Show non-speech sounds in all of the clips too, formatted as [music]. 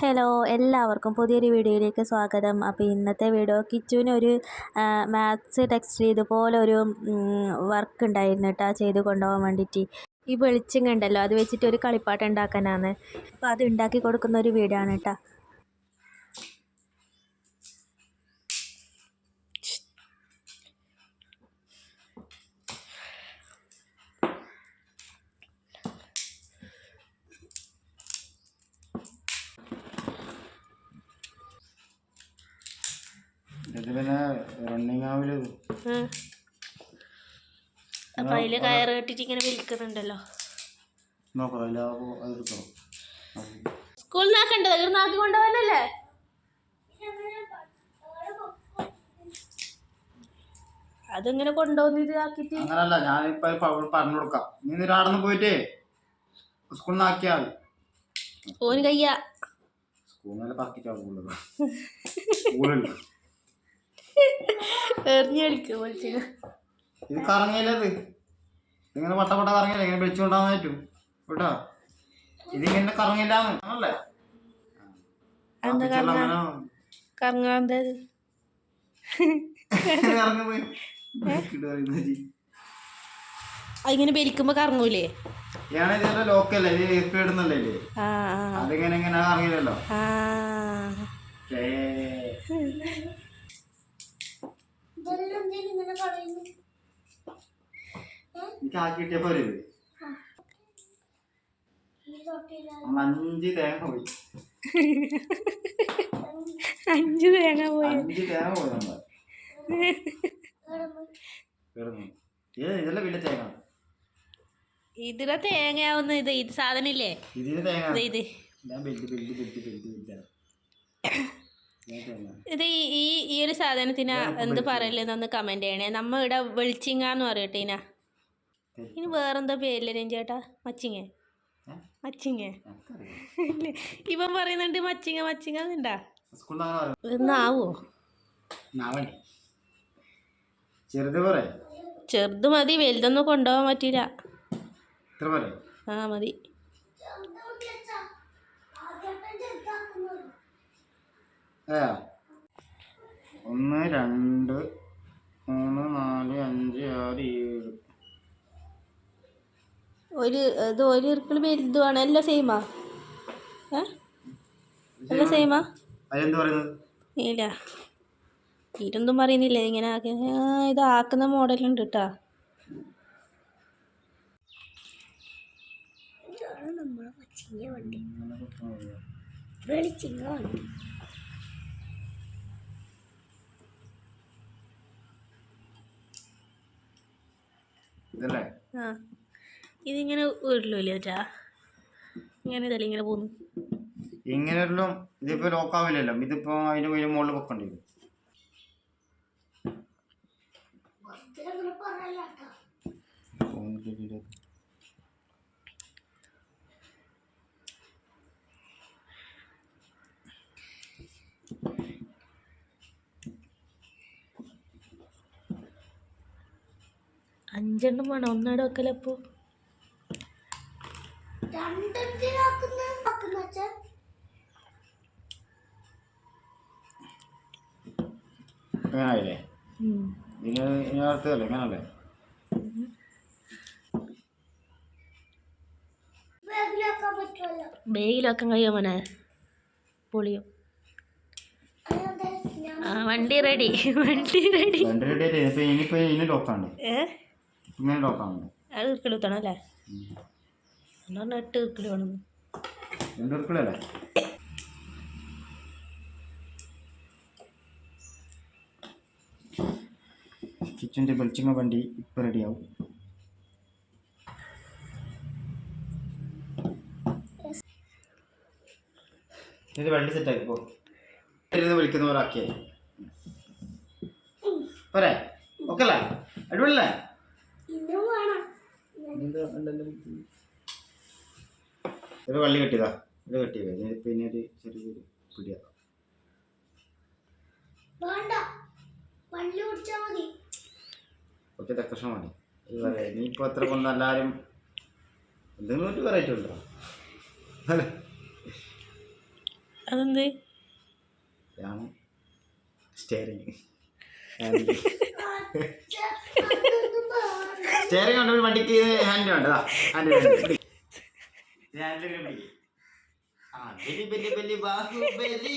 Hello എല്ലാവർക്കും പുതിയൊരു വീഡിയോയിലേക്ക് സ്വാഗതം. അപ്പോൾ ഇന്നത്തെ വീഡിയോ കിച്ചുവിന് ഒരു മാത്സ് ടെക്സ്റ്റ് ഇതുപോലെ ഒരു വർക്ക് ഉണ്ടായിരുന്നു കേട്ടോ ചെയ്ത് കൊണ്ടുപോകാൻ വേണ്ടിയിട്ട്. ഈ വെളിച്ചം കണ്ടല്ലോ അത് വെച്ചിട്ട് ഒരു കളിപ്പാട്ട് ഉണ്ടാക്കാനാണ്. അപ്പോൾ അത് ഉണ്ടാക്കി കൊടുക്കുന്ന ഒരു ആണ് കേട്ടോ അപ്പോൾ അതിൽ കയറ് കെട്ടിട്ട് ഇങ്ങനെ വിൽക്കുന്നുണ്ടല്ലോ. സ്കൂളിൽ നിന്നാക്കണ്ടത് ഇവിടെ നാക്കി കൊണ്ടുപോകാനല്ലേ അതിങ്ങനെ കൊണ്ടുപോകുന്നത് ആക്കിയിട്ട് അങ്ങനല്ല ഞാനിപ്പോ പറഞ്ഞു കൊടുക്കാം. നീ നിരാടന്ന് പോയിട്ടേ സ്കൂളിൽ നിന്ന് ആക്കിയാൽ ഓന് കയ്യ. സ്കൂളിൽ നല്ല പറക്കിട്ടാവുള്ളത് ഇത് കറങ്ങിയില്ലത് ഇതിങ്ങനെ വട്ട വട്ട ഇങ്ങനെ വിളിച്ചുകൊണ്ടാന്ന് പറ്റും. കേട്ടോ? ഇതിങ്ങനെ കറങ്ങില്ല ആണല്ലേ. അതിങ്ങനെ ബലിക്കുമ്പോ കറങ്ങൂലേ? ലോക്കല്ലേ? ഇടുന്നല്ലേ അതിങ്ങനെ ഇങ്ങനെ അറിയില്ലല്ലോ എനിക്ക് ആക്കി ഇത്? നമ്മൾ അഞ്ച് തേങ്ങ പോയി. അഞ്ച് തേങ്ങ പോയി. അഞ്ച് തേങ്ങ പോയി നമ്മൾ ഇതല്ല തേങ്ങ. ഇതിലെ തേങ്ങയാവുന്ന ഇത് ഇത് സാധനം ഇല്ലേ? ഇതിന് തേങ്ങ. ഇത് ഇത്. ഞാൻ ബെൽറ്റ് ബെൽറ്റ് ബെൽറ്റ് ബെൽറ്റ് തേങ്ങ ഇത് ഈ ഈ- ഒരു സാധനത്തിന് എന്ത് പറയലെന്നൊന്ന് കമന്റ് ചെയ്യണേ. നമ്മ ഇവിടെ വെളിച്ചിങ്ങാന്ന് പറയട്ടെ ഇന. ഇനി വേറെന്താ പേരില്ല രഞ്ജേട്ടാ? മച്ചിങ്ങ? മച്ചിങ്ങ. ഇവൻ പറയുന്നുണ്ട് മച്ചിങ്ങ മച്ചിങ്ങ ഇന്നാവോ ചെറുത് മതി വലുതൊന്നും കൊണ്ടുപോകാൻ പറ്റില്ല പറ ആ മതി. ഒന്ന് രണ്ട് മൂന്ന് നാല് അഞ്ച് ആറ് ഏഴ്. ഒരു ഇത് ഒരു ഇറുക്കിൾ വലുതുമാണ്. എല്ലാം സെയിമാ എല്ലാം സെയിമാ ഇല്ല. ഇതൊന്നും പറയുന്നില്ല. ഇങ്ങനെ ആക്കി ഇത് ആക്കുന്ന മോഡലുണ്ട് കേട്ടോ ഇതല്ലേ? ആ. ഇതിങ്ങനെ ഉരുളില്ല ചേട്ടാ? ഇങ്ങനെ ഇതല്ല ഇങ്ങനെ പോകുന്നു? ഇങ്ങനെയെല്ലാം ഇതിപ്പോ ലോക്കാവില്ലല്ലോ ഇതിപ്പോ അതിന്റെ വലിയ മുകളിൽ വെക്കേണ്ടി വരും. അഞ്ചെണ്ണം വേണം. ഒന്നാടെ വെക്കലപ്പോ ഇങ്ങനല്ലേ? ബേഗിലൊക്കെ കഴിയോ മോനെ? പൊളിയോ. ആ വണ്ടി റെഡി [laughs] വണ്ടി റെഡി വണ്ടി റെഡി ഇനിയിപ്പോ ഇനി ലോക്കാണ്ട് ഏ? ഇങ്ങനെ അത് അല്ലേ? എട്ട് വേണം രണ്ട് ഉറുപ്പിളല്ലേ കിച്ചന്റെ വെളിച്ചങ്ങ വണ്ടി ഇപ്പം റെഡിയാവും ഇത് വണ്ടി സെറ്റായി പോ. വിളിക്കുന്ന പോലെ ആക്കിയായി പോരെ? ഓക്കെ അല്ലേ അടിപൊളിയല്ലേ? ഇത് വള്ളി കെട്ടിയതാ. ഇത് കെട്ടിയതാ. ഇനി പിന്നെ ഒരു ചെറിയൊരു പിടിയാ. ഒറ്റ തെക്കഷം മതി. ഇത് പറയാം ഇനിയിപ്പോൾ എത്ര കൊന്ന എല്ലാവരും എന്തെങ്കിലും ഒരു വെറൈറ്റി ഉണ്ടോ? അതെന്ത്? ഇതാണ് സ്റ്റെയറിങ് സ്റ്റെയറിങ് ഉണ്ട്? വണ്ടിക്ക് ഹാൻഡ് വേണ്ട ഹാൻഡ് ആ ബലി ബലി ബലി ബാഹുബലി ബലി.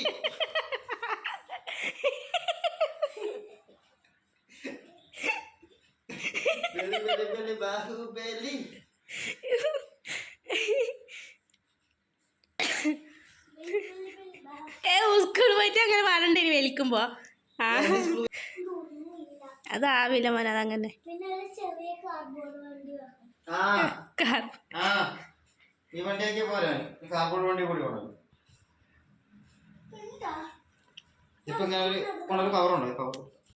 ബലി ബലി ബാഹുബലി ഏ സ്കൂൾ പോയിട്ട് അങ്ങനെ പാടണ്ടേ വലിക്കുമ്പോ ആ. അതാവില്ല മോനെ അതങ്ങനെ പിന്നെ ഒരു ചെറിയ കാർഡ്ബോർഡ് വണ്ടി വേണം ആ കാർ ആ ഈ വണ്ടിയൊക്കെ പോരാ. കാർബോർഡ് വണ്ടി കൂടി ഇപ്പൊ ഇങ്ങനെ ഒരു കൊണ്ടൊരു കവറുണ്ട് കവർ